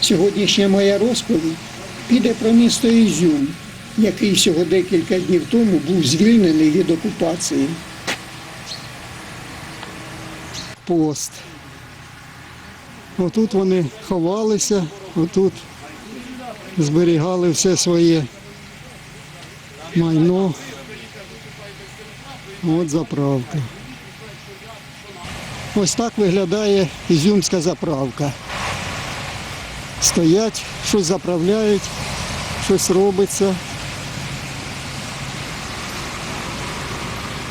Сьогоднішня моя розповідь піде про місто Ізюм, який всього декілька днів тому був звільнений від окупації. Пост. Отут вони ховалися, отут зберігали все своє майно. От заправка. Ось так виглядає ізюмська заправка. Стоять, щось заправляють, щось робиться.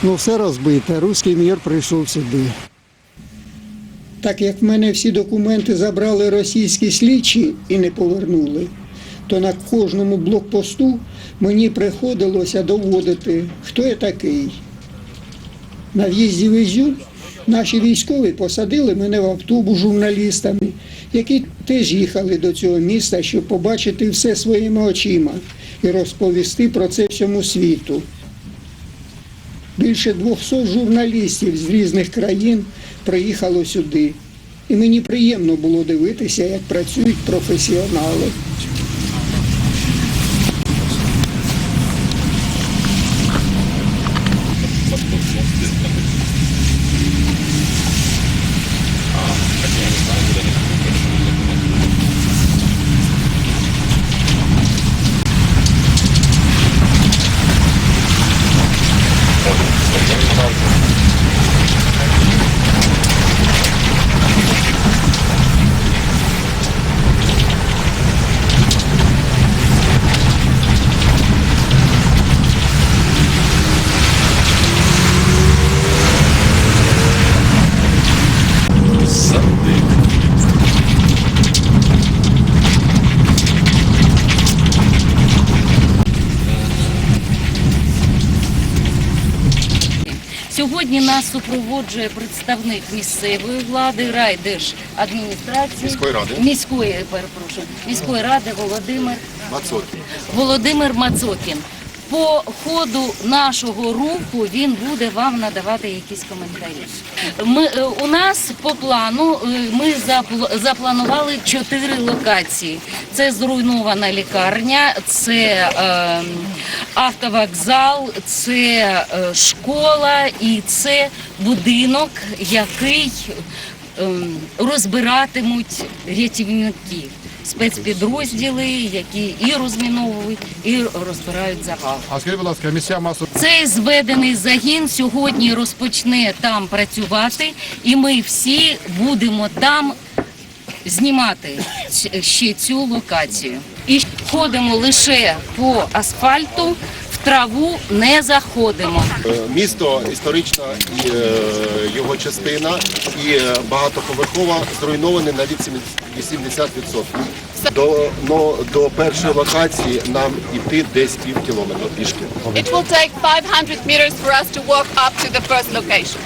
Ну, все розбите. Руський мір прийшов сюди. Так як в мене всі документи забрали російські слідчі і не повернули, то на кожному блокпосту мені приходилося доводити, хто я такий. На в'їзді в Ізюм наші військові посадили мене в автобус журналістами, які теж їхали до цього міста, щоб побачити все своїми очима і розповісти про це всьому світу. Більше 200 журналістів з різних країн приїхало сюди. І мені приємно було дивитися, як працюють професіонали. Сьогодні нас супроводжує представник місцевої влади, райдержадміністрації Міської ради. міської, перепрошую, міської ради Володимир Мацокін. Володимир Мацокін. По ходу нашого руху він буде вам надавати якісь коментарі. Ми, е, у нас по плану е, ми запланували чотири локації: це зруйнована лікарня, це е, автовокзал, це е, школа і це будинок, який ем, розбиратимуть рятівники, спецпідрозділи, які і розміновують, і розбирають завал. А скажіть, будь ласка, місця масу Цей зведений загін сьогодні розпочне там працювати, і ми всі будемо там знімати ще цю локацію. І ходимо лише по асфальту, траву не заходимо. Е, місто історична і е, його частина і е, багатоповерхова зруйновані на від 80%. До, но, до першої локації нам йти десь пів кілометра пішки. It will take 500 meters for us to walk up to the first location.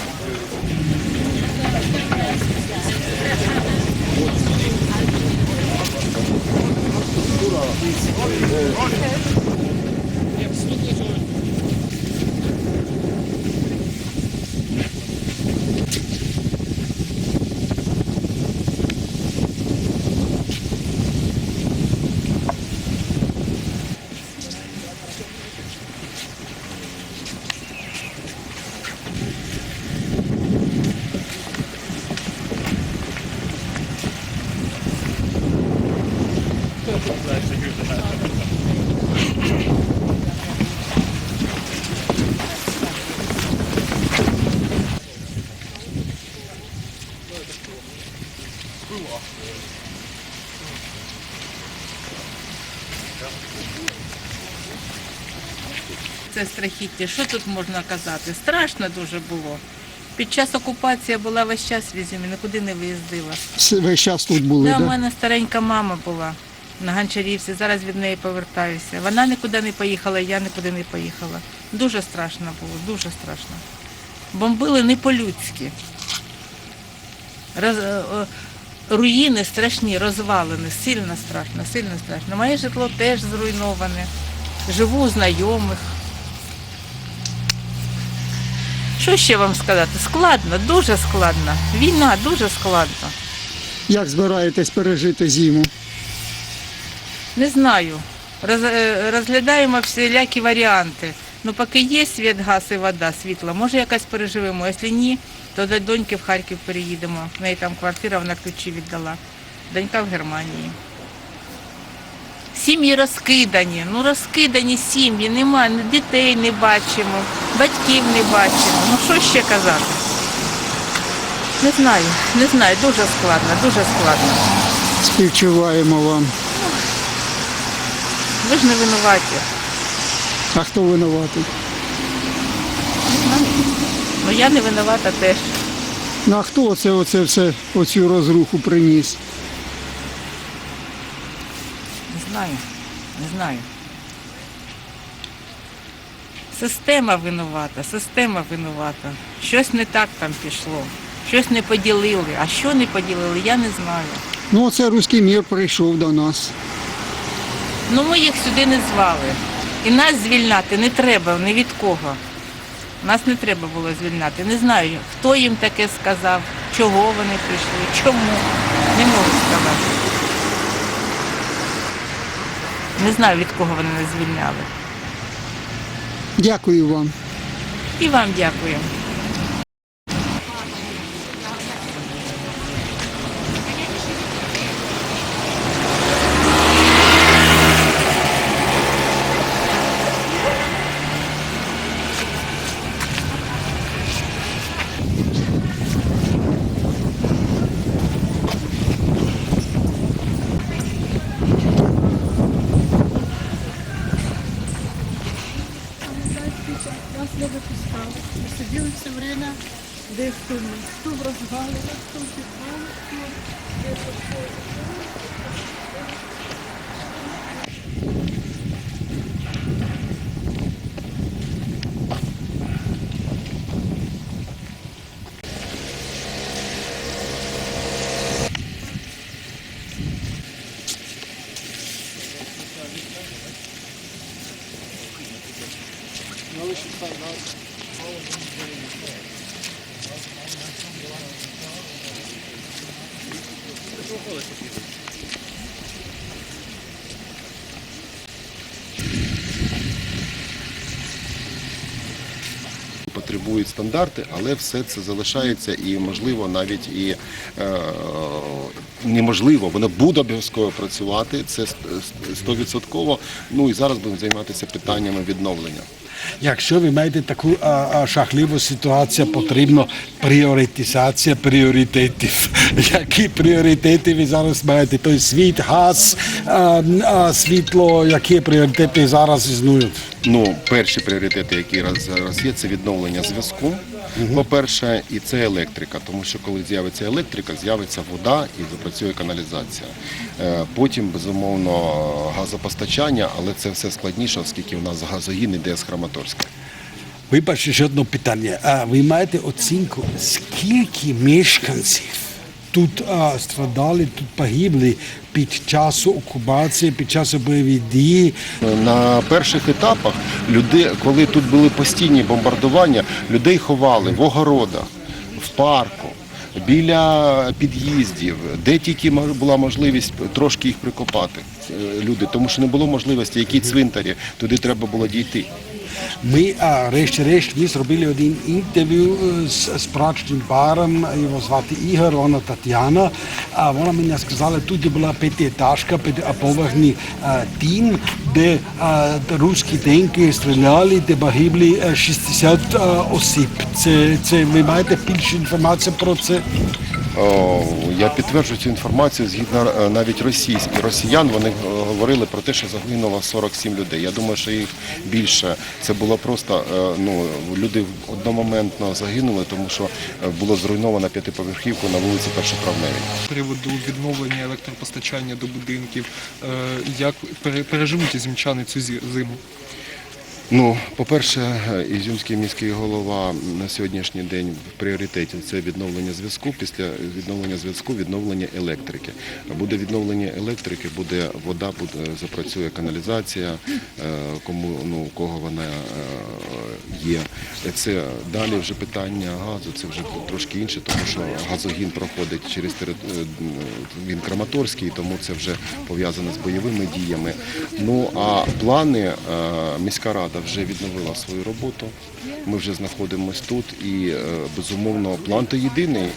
Це страхіття. Що тут можна казати? Страшно дуже було. Під час окупації була весь час в Ізюмі, нікуди не виїздила. Весь час тут були, Да, у да? мене старенька мама була на Гончарівці, зараз від неї повертаюся. Вона нікуди не поїхала, я нікуди не поїхала. Дуже страшно було, дуже страшно. Бомбили не по-людськи. Роз, е, руїни страшні, розвалені, сильно страшно, сильно страшно. Моє житло теж зруйноване. Живу у знайомих. Що ще вам сказати? Складно, дуже складно. Війна дуже складно. Як збираєтесь пережити зиму? Не знаю. Роз, е, розглядаємо всілякі варіанти. Ну, поки є світ, газ і вода, світло, може якось переживемо. Якщо ні, то до доньки в Харків переїдемо. В неї там квартира, вона ключі віддала. Донька в Германії. Сім'ї розкидані, ну розкидані сім'ї, немає, дітей не бачимо, батьків не бачимо. Ну що ще казати? Не знаю, не знаю, дуже складно, дуже складно. Співчуваємо вам. Ви ж не винуваті. А хто винуватий? Ну я не винувата теж. Ну а хто оце, оце все, оцю розруху приніс? Не знаю, не знаю. Система винувата, система винувата. Щось не так там пішло, щось не поділили. А що не поділили, я не знаю. Ну оце руський мір прийшов до нас. Ну ми їх сюди не звали. І нас звільняти не треба ні від кого. Нас не треба було звільняти. Не знаю, хто їм таке сказав, чого вони прийшли, чому. Не можу сказати. Не знаю, від кого вони нас звільняли. Дякую вам. І вам дякую. Нас не випускали. Ми сиділи все время десь в тому, хто в розгалинах, хто в підвалах, хто десь в Потребують стандарти, але все це залишається і можливо навіть і е, неможливо, воно буде обов'язково працювати. Це стовідсотково. Ну і зараз будемо займатися питаннями відновлення. Якщо ви маєте таку а, а, жахливу ситуацію, потрібно пріоритизація пріоритетів. Які пріоритети ви зараз маєте? Тобто світ, газ, а, а, світло, які пріоритети зараз існують? Ну, перші пріоритети, які раз- зараз є, це відновлення зв'язку. По-перше, і це електрика, тому що коли з'явиться електрика, з'явиться вода і запрацює каналізація. Е, Потім, безумовно, газопостачання, але це все складніше, оскільки в нас газогін іде з Краматорська. Вибачте, ще одне питання. А ви маєте оцінку, скільки мешканців тут а, страдали, тут погибли під час окупації, під час бойових дій? На перших етапах люди, коли тут були постійні бомбардування, людей ховали в огородах, в парку, біля під'їздів, де тільки була можливість трошки їх прикопати. е, Люди, тому що не було можливості, які цвинтарі, туди треба було дійти. Ми, решті-решт, ми зробили один інтерв'ю з, з брачним паром, його звати Ігор, вона Тетяна, а вона мені сказала, тут була п'ятиэтажка, п'ятиповерхний е, дім, де русські танки стріляли, де погибли е, 60 е, осіб. Це, це, ви маєте більше інформації про це? Я підтверджую цю інформацію згідно е, навіть російські росіян. Вони е, говорили про те, що загинуло 47 людей. Я думаю, що їх більше. Це було просто е, ну люди одномоментно загинули, тому що було зруйновано п'ятиповерхівку на вулиці Першотравневій. приводу відновлення електропостачання до будинків. Як переживуть зімчани цю зиму? Ну, по-перше, Ізюмський міський голова на сьогоднішній день в пріоритеті це відновлення зв'язку. Після відновлення зв'язку відновлення електрики. Буде відновлення електрики, буде вода, буде запрацює каналізація, е, кому ну кого вона е, є. Це далі вже питання газу. Це вже трошки інше, тому що газогін проходить через тери- е, він Краматорський, тому це вже пов'язано з бойовими діями. Ну а плани е, міська рада вже відновила свою роботу. Ми вже знаходимося тут, і е, безумовно план то єдиний.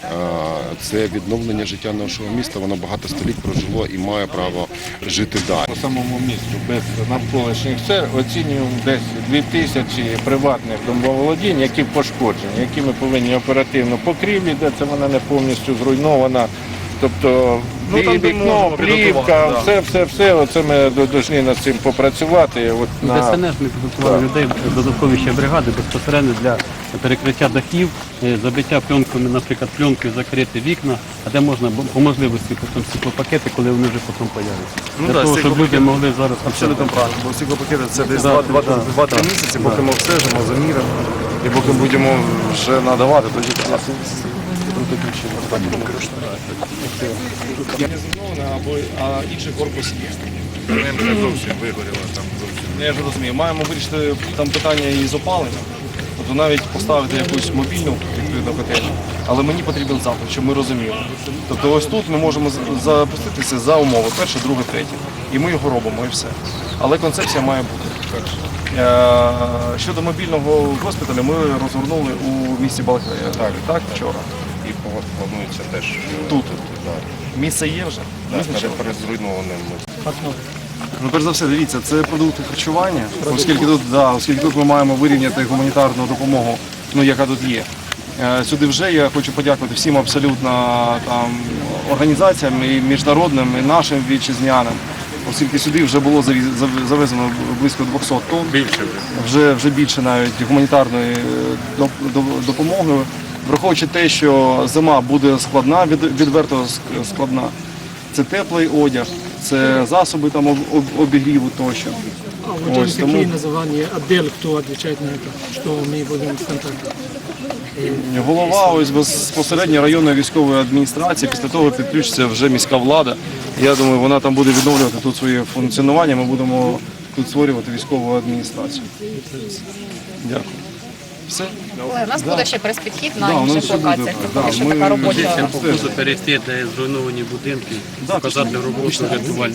Це відновлення життя нашого міста. Воно багато століть прожило і має право жити далі. по самому місту без навколишніх сел оцінюємо десь 2 тисячі приватних домоволодінь, які пошкоджені, які ми повинні оперативно покрівлі, де це вона не повністю зруйнована. Тобто Ну, там, вікно, можемо плівка, да. все, все, все. Оце ми повинні над цим попрацювати. От на... ДСНС ми підготували людей, додаткові ще бригади безпосередньо для перекриття дахів, е, забиття пленками, наприклад, пленкою закрити вікна, а де можна по можливості потім стеклопакети, коли вони вже потім появляться. Ну для да, того, щоб люди могли зараз Абсолютно правильно, бо стеклопакети це десь Да, 2-3 да. місяці, поки ми обстежимо, заміримо, і поки будемо вже надавати, тоді Я не зруйнована, або а інший корпус є. Не зовсім вигоріло там зовсім. Ну, Я вже розумію. Маємо вирішити там питання із опаленням. Тобто навіть поставити якусь мобільну відповідну котельню. Але мені потрібен запит, щоб ми розуміли. Тобто ось тут ми можемо запуститися за умови перше, друге, третє. І ми його робимо, і все. Але концепція має бути. Е, Щодо мобільного госпіталю ми розгорнули у місті Балаклея. Так, так, вчора. І планується теж Тут. Місце є вже? Визначено? перед зруйнованим. Ну, перш за все, дивіться, це продукти харчування, оскільки тут, да, оскільки тут ми маємо вирівняти гуманітарну допомогу, ну, яка тут є. Е, Сюди вже я хочу подякувати всім абсолютно там, організаціям і міжнародним, і нашим вітчизняним, оскільки сюди вже було завезено близько 200 тонн. Більше Вже, вже більше навіть гуманітарної е, доп- доп- допомоги. Враховуючи те, що зима буде складна, від- відверто складна. Це теплий одяг, це засоби там об- об- обігріву тощо. А Ось, тому- какие названия, отдел, кто отвечает на это, что мы будем в контакте? Голова ось безпосередньо районної військової адміністрації, після того підключиться вже міська влада. Я думаю, вона там буде відновлювати тут своє функціонування. Ми будемо тут створювати військову адміністрацію. Дякую. Все? У нас буде ще прес-підхід Да, на у нас інших ще буде, локаціях. Це да, поки що ми така робота. Фокусу перейти, де зруйновані будинки, Да, показати роботу Пішли.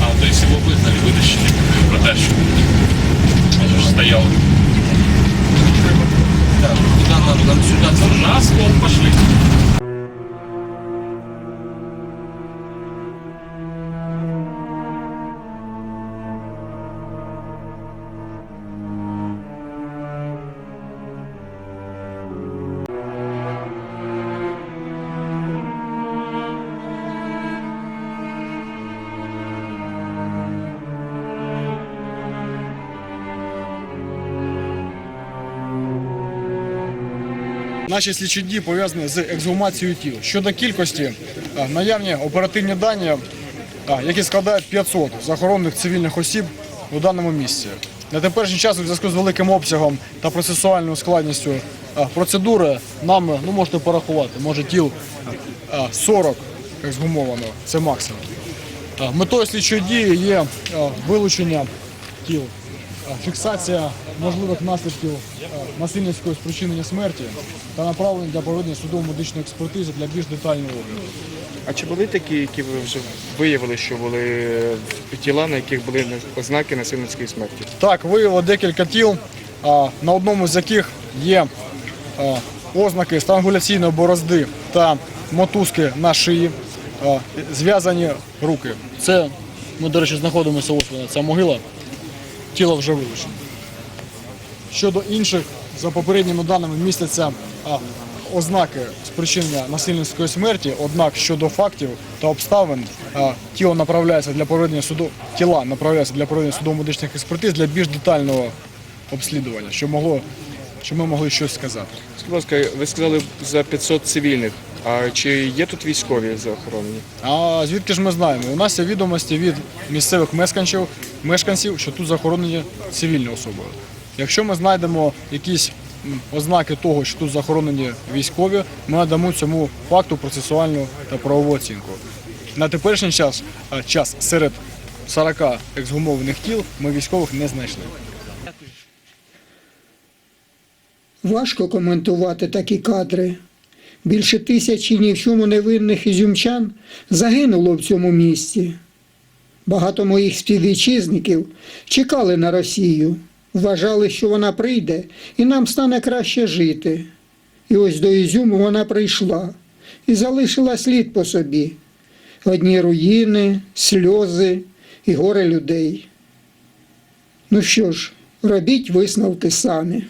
А, то есть его вызнали, вытащили про дачу. Он уже стоял. Да, куда надо? Нам сюда, на склон пошли. Наші слідчі дії пов'язані з ексгумацією тіл. Щодо кількості, е, наявні оперативні дані, е, які складають 500 захоронених цивільних осіб у даному місці. На теперішній час у зв'язку з великим обсягом та процесуальною складністю е, процедури нам, ну можете порахувати, може тіл е, 40 ексгумовано, це максимум. Метою слідчої дії є вилучення тіл, фіксація можливих наслідків е, насильницького спричинення смерті та направлення для проведення судово-медичної експертизи для більш детального огляду. А чи були такі, які ви вже виявили, що були тіла, на яких були ознаки насильницької смерті? Так, виявило декілька тіл. на одному з яких є ознаки странгуляційної борозди та мотузки на шиї, зв'язані руки. Це ми, до речі, знаходимося ось вона, ця могила. Тіло вже вилучено. Щодо інших, за попередніми даними містяться ознаки спричинення насильницької смерті, однак щодо фактів та обставин тіло направляється для проведення суду, тіла направляються для проведення судово-медичних експертиз для більш детального обслідування, щоб могло, щоб ми могли щось сказати. Скажіть, будь ласка, ви сказали за 500 цивільних. А чи є тут військові захоронені? А звідки ж ми знаємо? У нас є відомості від місцевих мешканців, мешканців, що тут захоронені цивільні особи. Якщо ми знайдемо якісь ознаки того, що тут захоронені військові, ми надамо цьому факту процесуальну та правову оцінку. На теперішній час, час серед 40 ексгумованих тіл ми військових не знайшли. Важко коментувати такі кадри. Більше тисячі ні в чому невинних ізюмчан загинуло в цьому місті. Багато моїх співвітчизників чекали на Росію, вважали, що вона прийде і нам стане краще жити. І ось до Ізюму вона прийшла і залишила слід по собі. Одні руїни, сльози і горе людей. Ну що ж, робіть висновки самі.